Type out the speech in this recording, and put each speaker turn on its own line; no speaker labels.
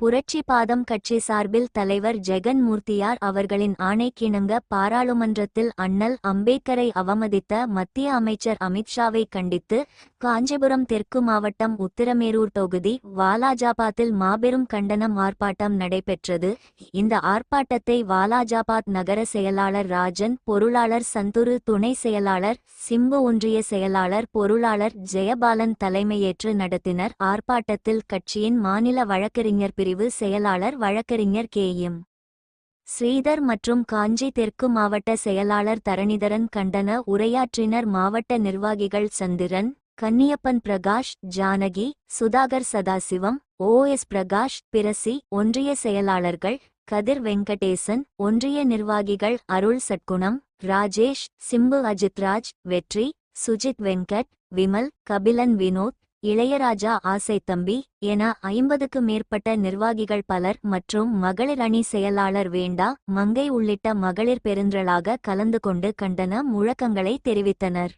புரட்சி பாதம் கட்சி சார்பில் தலைவர் ஜெகன் மூர்த்தியார் அவர்களின் ஆணைக்கிணங்க பாராளுமன்றத்தில் அண்ணல் அம்பேத்கரை அவமதித்த மத்திய அமைச்சர் அமித்ஷாவை கண்டித்து காஞ்சிபுரம் தெற்கு மாவட்டம் உத்திரமேரூர் தொகுதி வாலாஜாபாத்தில் மாபெரும் கண்டனம் ஆர்ப்பாட்டம் நடைபெற்றது. இந்த ஆர்ப்பாட்டத்தை வாலாஜாபாத் நகர செயலாளர் ராஜன் பொருளாளர் சந்துரு துணை செயலாளர் சிம்பு ஒன்றிய செயலாளர் பொருளாளர் ஜெயபாலன் தலைமையேற்று நடத்தினர். ஆர்ப்பாட்டத்தில் கட்சியின் மாநில வழக்கறிஞர் பிரிவு செயலாளர் வழக்கறிஞர் கே. எம். ஸ்ரீதர் மற்றும் காஞ்சி தெற்கு மாவட்ட செயலாளர் தரணிதரன் கண்டன உரையாற்றினர் மாவட்ட நிர்வாகிகள் சந்திரன் கன்னியப்பன் பிரகாஷ் ஜானகி சுதாகர் சதாசிவம் ஓ. எஸ். பிரகாஷ் பிரசி ஒன்றிய செயலாளர்கள் கதிர் வெங்கடேசன் ஒன்றிய நிர்வாகிகள் அருள் சட்குணம் ராஜேஷ் சிம்பு அஜித்ராஜ் வெற்றி சுஜித் வெங்கட் விமல் கபிலன் வினோத் இளையராஜா ஆசை தம்பி என ஐம்பதுக்கு மேற்பட்ட நிர்வாகிகள் பலர் மற்றும் மகளிர் அணி செயலாளர் வேண்டா மங்கை உள்ளிட்ட மகளிர் பெருந்திரளாக கலந்து கொண்டு கண்டன முழக்கங்களை தெரிவித்தனர்.